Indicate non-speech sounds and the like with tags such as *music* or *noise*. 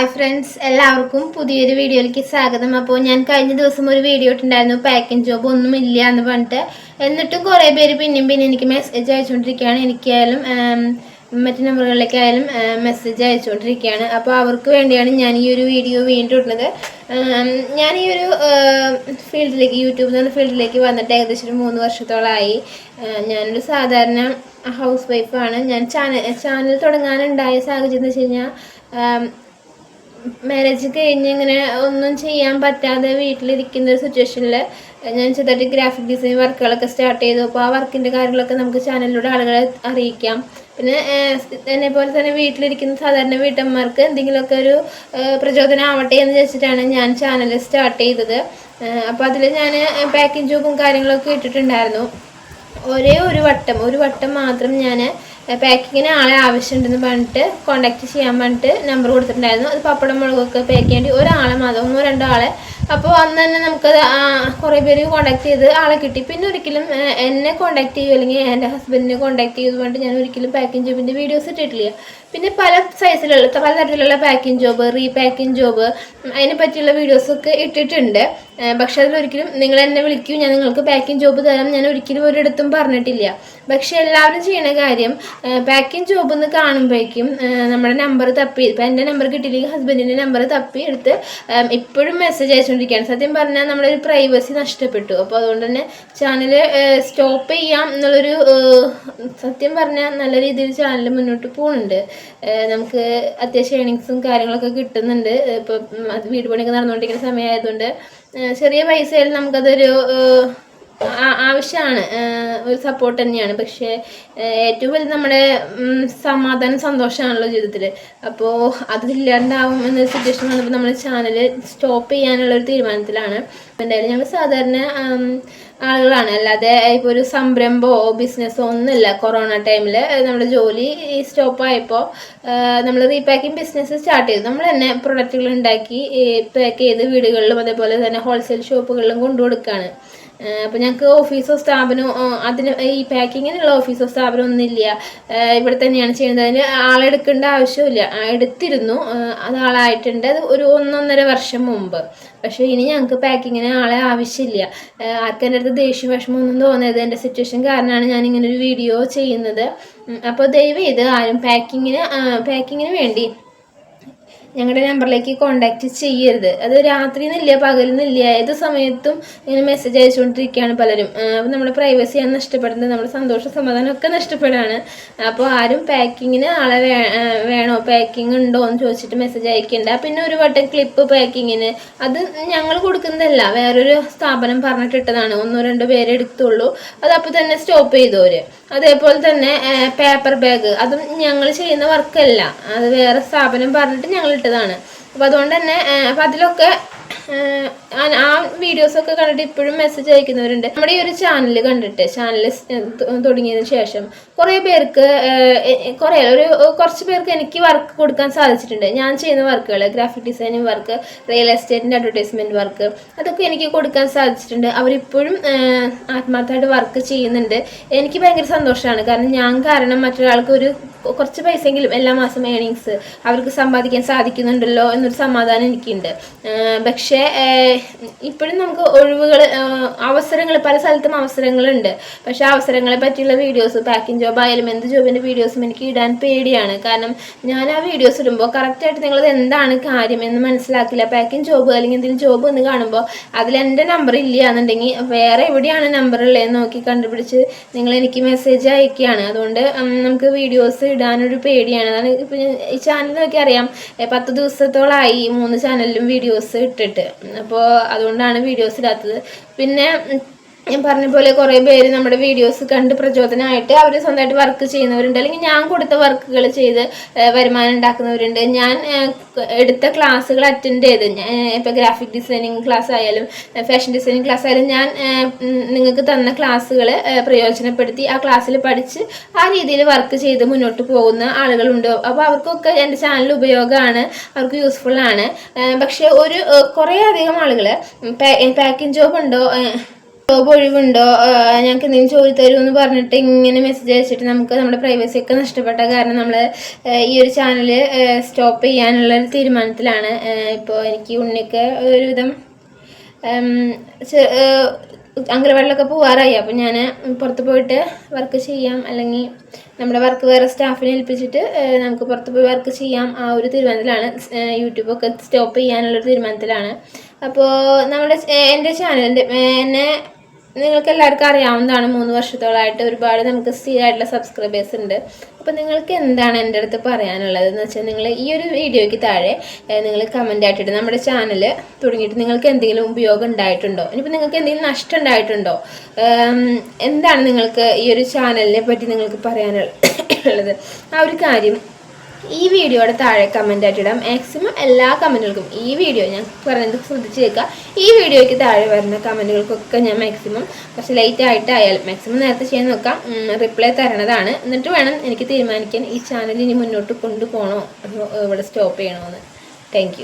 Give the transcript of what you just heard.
Hi friends എല്ലാവർക്കും പുതിയൊരു വീഡിയോയിലേക്ക് സ്വാഗതം. അപ്പോൾ ഞാൻ കഴിഞ്ഞ ദിവസം ഒരു വീഡിയോ ഇട്ടുണ്ടായിരുന്നു പാക്കിംഗ് ജോബ് ഒന്നും ഇല്ല എന്ന് പറഞ്ഞിട്ട്. എന്നിട്ടും കുറേ പേര് പിന്നെയും പിന്നെ എനിക്ക് മെസ്സേജ് അയച്ചുകൊണ്ടിരിക്കുകയാണ്. എനിക്കായാലും മറ്റു നമ്പറുകളിലേക്കായാലും മെസ്സേജ് അയച്ചുകൊണ്ടിരിക്കുകയാണ്. അപ്പോൾ അവർക്ക് വേണ്ടിയാണ് ഞാൻ ഈ ഒരു വീഡിയോ വീണ്ടും ഇടുന്നത്. ഞാൻ ഈ ഒരു ഫീൽഡിലേക്ക് യൂട്യൂബ് എന്ന ഫീൽഡിലേക്ക് വന്നിട്ട് ഏകദേശം ഒരു മൂന്ന് വർഷത്തോളമായി ഞാനൊരു സാധാരണ ഹൗസ് വൈഫാണ് ഞാൻ ചാനൽ ചാനൽ തുടങ്ങാനുണ്ടായ സാഹചര്യം എന്ന് വെച്ച് കഴിഞ്ഞാൽ മാരേജ് കഴിഞ്ഞ് ഇങ്ങനെ ഒന്നും ചെയ്യാൻ പറ്റാതെ വീട്ടിലിരിക്കുന്ന ഒരു സിറ്റുവേഷനിൽ ഞാൻ ചെറുതായിട്ട് ഗ്രാഫിക് ഡിസൈൻ വർക്കുകളൊക്കെ സ്റ്റാർട്ട് ചെയ്തു. അപ്പോൾ ആ വർക്കിന്റെ കാര്യങ്ങളൊക്കെ നമുക്ക് ചാനലിലൂടെ ആളുകളെ അറിയിക്കാം. പിന്നെ എന്നെ പോലെ തന്നെ വീട്ടിലിരിക്കുന്ന സാധാരണ വീട്ടമ്മമാർക്ക് എന്തെങ്കിലുമൊക്കെ ഒരു പ്രചോദനം ആവട്ടെ എന്ന് വെച്ചിട്ടാണ് ഞാൻ ചാനൽ സ്റ്റാർട്ട് ചെയ്തത്. അപ്പോൾ അതിൽ ഞാൻ പാക്കിംഗ് ജോബും കാര്യങ്ങളൊക്കെ ഇട്ടിട്ടുണ്ടായിരുന്നു. ഒരേ ഒരു വട്ടം ഒരു വട്ടം മാത്രം ഞാൻ പാക്കിങ്ങിന് ആളെ ആവശ്യമുണ്ടെന്ന് പറഞ്ഞിട്ട് കോണ്ടാക്ട് ചെയ്യാൻ പറഞ്ഞിട്ട് നമ്പർ കൊടുത്തിട്ടുണ്ടായിരുന്നു. അത് പപ്പടം മുളകൊക്കെ പാക്ക് ചെയ്യേണ്ടി ഒരാളെ മാത്രം ഒന്നോ രണ്ടോ ആളെ. അപ്പോൾ അന്ന് തന്നെ നമുക്ക് കുറേ പേര് കോണ്ടാക്ട് ചെയ്ത് ആളെ കിട്ടി. പിന്നെ ഒരിക്കലും എന്നെ കോണ്ടാക്ട് ചെയ്യുമോ അല്ലെങ്കിൽ എന്റെ ഹസ്ബൻഡിനെ കോണ്ടാക്ട് ചെയ്ത് പറഞ്ഞിട്ട് ഞാൻ ഒരിക്കലും പാക്കിംഗ് ജോബിന്റെ വീഡിയോസ് ഇട്ടിട്ടില്ല. പിന്നെ പല സൈസിലുള്ള പല തരത്തിലുള്ള പാക്കിംഗ് ജോബ് റീപാക്കിംഗ് ജോബ് അതിനെ പറ്റിയുള്ള വീഡിയോസൊക്കെ ഇട്ടിട്ടുണ്ട്. പക്ഷേ അതിലൊരിക്കലും നിങ്ങൾ എന്നെ വിളിക്കൂ ഞാൻ നിങ്ങൾക്ക് പാക്കിംഗ് ജോബ് തരാം ഞാൻ ഒരിക്കലും ഒരിടത്തും പറഞ്ഞിട്ടില്ല. പക്ഷെ എല്ലാവരും ചെയ്യുന്ന കാര്യം പാക്കിംഗ് ജോബ് എന്ന് കാണുമ്പോഴേക്കും നമ്മുടെ നമ്പർ തപ്പി ഇപ്പം എന്റെ നമ്പർ കിട്ടിയില്ലെങ്കിൽ ഹസ്ബൻഡിന്റെ നമ്പർ തപ്പി എടുത്ത് ഇപ്പോഴും മെസ്സേജ് അയച്ചുകൊണ്ടിരിക്കുകയാണ്. സത്യം പറഞ്ഞാൽ നമ്മുടെ ഒരു പ്രൈവസി നഷ്ടപ്പെട്ടു. അപ്പോൾ അതുകൊണ്ട് തന്നെ ചാനൽ സ്റ്റോപ്പ് ചെയ്യാം എന്നുള്ളൊരു സത്യം പറഞ്ഞാൽ നല്ല രീതിയിൽ ചാനൽ മുന്നോട്ട് പോകുന്നുണ്ട് നമുക്ക് അത്യാവശ്യം ഏണിങ്സും കാര്യങ്ങളൊക്കെ കിട്ടുന്നുണ്ട്. ഇപ്പം വീട് പണിയൊക്കെ നടന്നുകൊണ്ടിരിക്കുന്ന സമയമായതുകൊണ്ട് ചെറിയ പൈസയിൽ നമുക്കതൊരു ആവശ്യമാണ് ഒരു സപ്പോർട്ട് തന്നെയാണ്. പക്ഷേ ഏറ്റവും വലിയ നമ്മുടെ സമാധാനം സന്തോഷമാണല്ലോ ജീവിതത്തിൽ അപ്പോൾ അതില്ലാണ്ടാവും എന്നൊരു സിറ്റുവേഷൻ വന്നപ്പോൾ നമ്മുടെ ചാനൽ സ്റ്റോപ്പ് ചെയ്യാനുള്ള ഒരു തീരുമാനത്തിലാണ്. എന്തായാലും ഞങ്ങൾ സാധാരണ ആളുകളാണ്. അല്ലാതെ ഇപ്പോൾ ഒരു സംരംഭമോ ബിസിനസ്സോ ഒന്നുമില്ല. കൊറോണ ടൈമിൽ നമ്മുടെ ജോലി സ്റ്റോപ്പ് ആയപ്പോൾ നമ്മൾ റീപാക്കിംഗ് ബിസിനസ് സ്റ്റാർട്ട് ചെയ്തു. നമ്മൾ തന്നെ പ്രൊഡക്റ്റുകൾ ഉണ്ടാക്കി പാക്ക് ചെയ്ത് വീടുകളിലും അതേപോലെ തന്നെ ഹോൾസെയിൽ ഷോപ്പുകളിലും കൊണ്ടു കൊടുക്കുകയാണ് അപ്പോൾ ഞങ്ങൾക്ക് ഓഫീസോ സ്ഥാപനോ അതിന് ഈ പാക്കിങ്ങിനുള്ള ഓഫീസോ സ്ഥാപനം ഒന്നുമില്ല. ഇവിടെ തന്നെയാണ് ചെയ്യുന്നത്. അതിന് ആളെടുക്കേണ്ട ആവശ്യമില്ല എടുത്തിരുന്നു. അത് ആളായിട്ടുണ്ട്. അത് ഒരു ഒന്നൊന്നര വർഷം മുമ്പ്. പക്ഷേ ഇനി ഞങ്ങൾക്ക് പാക്കിങ്ങിന് ആളെ ആവശ്യമില്ല. ആർക്കും എന്റെ അടുത്ത് ദേഷ്യം വിഷമമൊന്നും തോന്നരുത്. എന്റെ സിറ്റുവേഷൻ കാരണമാണ് ഞാൻ ഇങ്ങനെ ഒരു വീഡിയോ ചെയ്യുന്നത്. അപ്പോൾ ദയവ് ചെയ്ത് ആരും പാക്കിങ്ങിന് പാക്കിങ്ങിന് വേണ്ടി ഞങ്ങളുടെ നമ്പറിലേക്ക് കോണ്ടാക്ട് ചെയ്യരുത്. അത് രാത്രി എന്നില്ല പകലെന്നില്ല ഏത് സമയത്തും ഇങ്ങനെ മെസ്സേജ് അയച്ചുകൊണ്ടിരിക്കുകയാണ് പലരും. അപ്പോൾ നമ്മുടെ പ്രൈവസിയാണ് നഷ്ടപ്പെടുന്നത്. നമ്മുടെ സന്തോഷ സമാധാനം ഒക്കെ നഷ്ടപ്പെടുകയാണ്. അപ്പോൾ ആരും പാക്കിങ്ങിന് ആളെ വേണോ? പാക്കിംഗ് ഉണ്ടോ എന്ന് ചോദിച്ചിട്ട് മെസ്സേജ് അയക്കേണ്ട. പിന്നെ ഒരു വട്ടം ക്ലിപ്പ് പാക്കിങ്ങിന് അത് ഞങ്ങൾ കൊടുക്കുന്നതല്ല. വേറൊരു സ്ഥാപനം പറഞ്ഞിട്ടിട്ടതാണ്. ഒന്നോ രണ്ടോ പേരെ എടുത്തുള്ളൂ. അത് അപ്പോൾ തന്നെ സ്റ്റോപ്പ് ചെയ്തോര് അതേപോലെ തന്നെ പേപ്പർ ബാഗ് അതും ഞങ്ങൾ ചെയ്യുന്ന വർക്കല്ല അത് വേറെ സ്ഥാപനം പറഞ്ഞിട്ട് ഞങ്ങൾ ഇട്ടതാണ്. അപ്പോൾ അതുകൊണ്ട് തന്നെ അപ്പം അതിലൊക്കെ ആ- വീഡിയോസൊക്കെ കണ്ടിട്ട് ഇപ്പോഴും മെസ്സേജ് അയക്കുന്നവരുണ്ട്. നമ്മുടെ ഈ ഒരു ചാനൽ കണ്ടിട്ട് ചാനൽ തുടങ്ങിയതിന് ശേഷം കുറേ പേർക്ക് കുറേ ഒരു കുറച്ച് പേർക്ക് എനിക്ക് വർക്ക് കൊടുക്കാൻ സാധിച്ചിട്ടുണ്ട്. ഞാൻ ചെയ്യുന്ന വർക്കുകൾ ഗ്രാഫിക് ഡിസൈനിങ് വർക്ക് റിയൽ എസ്റ്റേറ്റിന്റെ അഡ്വർടൈസ്മെന്റ് വർക്ക് അതൊക്കെ എനിക്ക് കൊടുക്കാൻ സാധിച്ചിട്ടുണ്ട്. അവരിപ്പോഴും ആത്മാർത്ഥമായിട്ട് വർക്ക് ചെയ്യുന്നുണ്ട്. എനിക്ക് ഭയങ്കര സന്തോഷമാണ്. കാരണം ഞാൻ കാരണം മറ്റൊരാൾക്ക് ഒരു കുറച്ച് പൈസയെങ്കിലും എല്ലാ മാസം ഏണിങ്സ് അവർക്ക് സമ്പാദിക്കാൻ സാധിക്കുന്നുണ്ടല്ലോ എന്നൊരു സമാധാനം എനിക്കുണ്ട്. പക്ഷേ ഇപ്പോഴും നമുക്ക് ഒഴിവുകൾ അവസരങ്ങൾ പല സ്ഥലത്തും അവസരങ്ങളുണ്ട്. പക്ഷേ അവസരങ്ങളെ പറ്റിയുള്ള വീഡിയോസ് പാക്കിംഗ് ജോബ് ആയാലും എന്ത് ജോബിന്റെ വീഡിയോസും എനിക്ക് ഇടാൻ പേടിയാണ്. കാരണം ഞാൻ ആ വീഡിയോസ് ഇടുമ്പോൾ കറക്റ്റായിട്ട് നിങ്ങളത് എന്താണ് കാര്യം എന്ന് മനസ്സിലാക്കില്ല. പാക്കിംഗ് ജോബ് അല്ലെങ്കിൽ എന്തെങ്കിലും ജോബ് എന്ന് കാണുമ്പോൾ അതിൽ എന്റെ നമ്പർ ഇല്ല എന്നുണ്ടെങ്കിൽ വേറെ എവിടെയാണ് നമ്പർ ഉള്ളതെന്ന് നോക്കി കണ്ടുപിടിച്ച് നിങ്ങൾ എനിക്ക് മെസ്സേജ് അയക്കുകയാണ്. അതുകൊണ്ട് നമുക്ക് വീഡിയോസ് ഇടാനൊരു പേടിയാണ്. അതാണ് ഇപ്പം ഈ ചാനൽ നോക്കി അറിയാം. പത്ത് ദിവസത്തോളമായി മൂന്ന് ചാനലിലും വീഡിയോസ് ഇട്ടിട്ട്. അപ്പോൾ അതുകൊണ്ടാണ് വീഡിയോസ് ഇടാത്തത്. പിന്നെ ഞാൻ പറഞ്ഞ പോലെ കുറേ പേര് നമ്മുടെ വീഡിയോസ് കണ്ട് പ്രചോദനമായിട്ട് അവർ സ്വന്തമായിട്ട് വർക്ക് ചെയ്യുന്നവരുണ്ട്. അല്ലെങ്കിൽ ഞാൻ കൊടുത്ത വർക്കുകൾ ചെയ്ത് വരുമാനം ഉണ്ടാക്കുന്നവരുണ്ട്. ഞാൻ എടുത്ത ക്ലാസ്സുകൾ അറ്റൻഡ് ചെയ്ത്. ഇപ്പോൾ ഗ്രാഫിക് ഡിസൈനിങ് ക്ലാസ് ആയാലും ഫാഷൻ ഡിസൈനിങ് ക്ലാസ് ആയാലും ഞാൻ നിങ്ങൾക്ക് തന്ന ക്ലാസ്സുകൾ പ്രയോജനപ്പെടുത്തി ആ ക്ലാസ്സിൽ പഠിച്ച് ആ രീതിയിൽ വർക്ക് ചെയ്ത് മുന്നോട്ട് പോകുന്ന ആളുകളുണ്ട്. അപ്പോൾ അവർക്കൊക്കെ എന്റെ ചാനൽ ഉപയോഗമാണ്. അവർക്ക് യൂസ്ഫുൾ ആണ്. പക്ഷേ ഒരു കുറേ അധികം ആളുകൾ പാക്കിംഗ് ജോബ് ഉണ്ടോ ജോബ് ഒഴിവുണ്ടോ? ഞങ്ങൾക്ക് എന്തെങ്കിലും ജോലി തരുമെന്ന് പറഞ്ഞിട്ട് ഇങ്ങനെ മെസ്സേജ് അയച്ചിട്ട് നമുക്ക് നമ്മുടെ പ്രൈവസി ഒക്കെ നഷ്ടപ്പെട്ട കാരണം നമ്മൾ ഈ ഒരു ചാനൽ സ്റ്റോപ്പ് ചെയ്യാനുള്ള ഒരു തീരുമാനത്തിലാണ്. ഇപ്പോൾ എനിക്ക് ഉണ്ണിയൊക്കെ ഒരുവിധം അംഗനവാടിയിലൊക്കെ പോവാറായി. അപ്പം ഞാൻ പുറത്ത് പോയിട്ട് വർക്ക് ചെയ്യാം. അല്ലെങ്കിൽ നമ്മുടെ വർക്ക് വേറെ സ്റ്റാഫിനെ ഏൽപ്പിച്ചിട്ട് നമുക്ക് പുറത്ത് പോയി വർക്ക് ചെയ്യാം. ആ ഒരു തീരുമാനത്തിലാണ് യൂട്യൂബൊക്കെ സ്റ്റോപ്പ് ചെയ്യാനുള്ളൊരു തീരുമാനത്തിലാണ്. അപ്പോൾ നമ്മുടെ എന്റെ ചാനലിന്റെ എന്നെ നിങ്ങൾക്ക് എല്ലാവർക്കും അറിയാവുന്നതാണ് മൂന്ന് വർഷത്തോളമായിട്ട് ഒരുപാട് നമുക്ക് സ്ഥിരമായിട്ടുള്ള സബ്സ്ക്രൈബേഴ്സ് ഉണ്ട്. അപ്പോൾ നിങ്ങൾക്ക് എന്താണ് എന്റെ അടുത്ത് പറയാനുള്ളത്? എന്ന് വെച്ചാൽ നിങ്ങൾ ഈ ഒരു വീഡിയോയ്ക്ക് താഴെ നിങ്ങൾ കമന്റ് ആയിട്ടിട്ട് നമ്മുടെ ചാനൽ തുടങ്ങിയിട്ട് നിങ്ങൾക്ക് എന്തെങ്കിലും ഉപയോഗം ഉണ്ടായിട്ടുണ്ടോ? ഇനിയിപ്പോൾ നിങ്ങൾക്ക് എന്തെങ്കിലും നഷ്ടം ഉണ്ടായിട്ടുണ്ടോ? എന്താണ് നിങ്ങൾക്ക് ഈ ഒരു ചാനലിനെ പറ്റി നിങ്ങൾക്ക് പറയാനുള്ളത്? *coughs* ആ ഒരു കാര്യം ഈ വീഡിയോയുടെ താഴെ കമന്റ് ആയിട്ടിടാം മാക്സിമം എല്ലാ കമന്റുകൾക്കും ഈ വീഡിയോ ഞാൻ പറയുന്നത് ശ്രദ്ധിച്ച് കേൾക്കുക. ഈ വീഡിയോയ്ക്ക് താഴെ വരുന്ന കമന്റുകൾക്കൊക്കെ ഞാൻ മാക്സിമം കുറച്ച് ലേറ്റ് ആയിട്ടായാലും മാക്സിമം നേരത്തെ ചെയ്യാൻ നോക്കാം. റിപ്ലൈ തരണതാണ്. എന്നിട്ട് വേണം എനിക്ക് തീരുമാനിക്കാൻ ഈ ചാനൽ ഇനി മുന്നോട്ട് കൊണ്ടുപോകണോ? അതോ ഇവിടെ സ്റ്റോപ്പ് ചെയ്യണോ എന്ന്. താങ്ക്